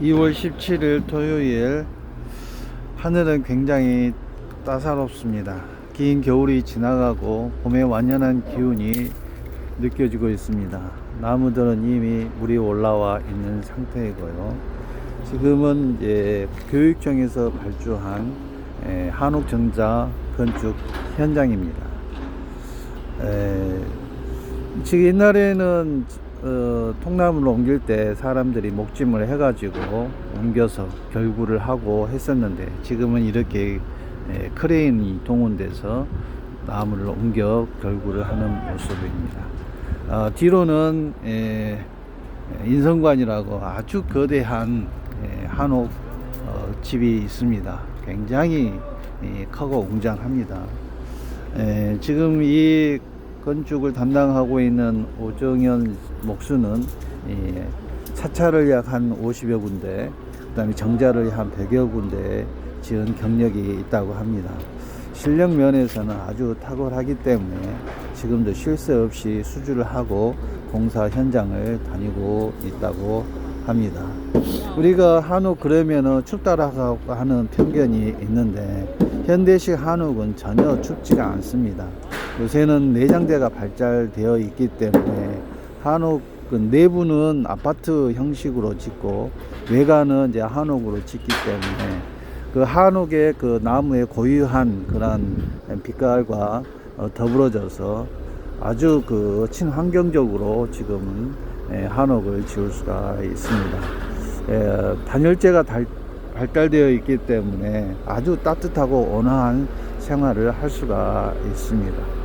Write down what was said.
2월 17일 토요일 하늘은 굉장히 따사롭습니다. 긴 겨울이 지나가고 봄의 완연한 기운이 느껴지고 있습니다. 나무들은 이미 물이 올라와 있는 상태이고요. 지금은 이제 교육청에서 발주한 에, 한옥전자 건축 현장입니다. 에, 지금 옛날에는 어, 통나무를 옮길 때 사람들이 목짐을 해가지고 옮겨서 결구를 하고 했었는데 지금은 이렇게 에, 크레인이 동원돼서 나무를 옮겨 결구를 하는 모습입니다. 어, 뒤로는 에, 인성관이라고 아주 거대한 에, 한옥 어, 집이 있습니다. 굉장히 이, 크고 웅장합니다. 에, 지금 이 건축을 담당하고 있는 오정현 목수는 이 차차를 약 한 50여 군데, 그 다음에 정자를 한 100여 군데 지은 경력이 있다고 합니다. 실력 면에서는 아주 탁월하기 때문에 지금도 쉴 새 없이 수주를 하고 공사 현장을 다니고 있다고 합니다. 우리가 한옥 그러면은 춥다라고 하는 편견이 있는데 현대식 한옥은 전혀 춥지가 않습니다. 요새는 내장재가 발달되어 있기 때문에 한옥은 내부는 아파트 형식으로 짓고 외관은 이제 한옥으로 짓기 때문에 그 한옥의 그 나무의 고유한 그런 빛깔과 어, 더불어져서 아주 그 친환경적으로 지금은 예, 한옥을 지을 수가 있습니다. 예, 단열재가 달- 발달되어 있기 때문에 아주 따뜻하고 온화한 생활을 할 수가 있습니다.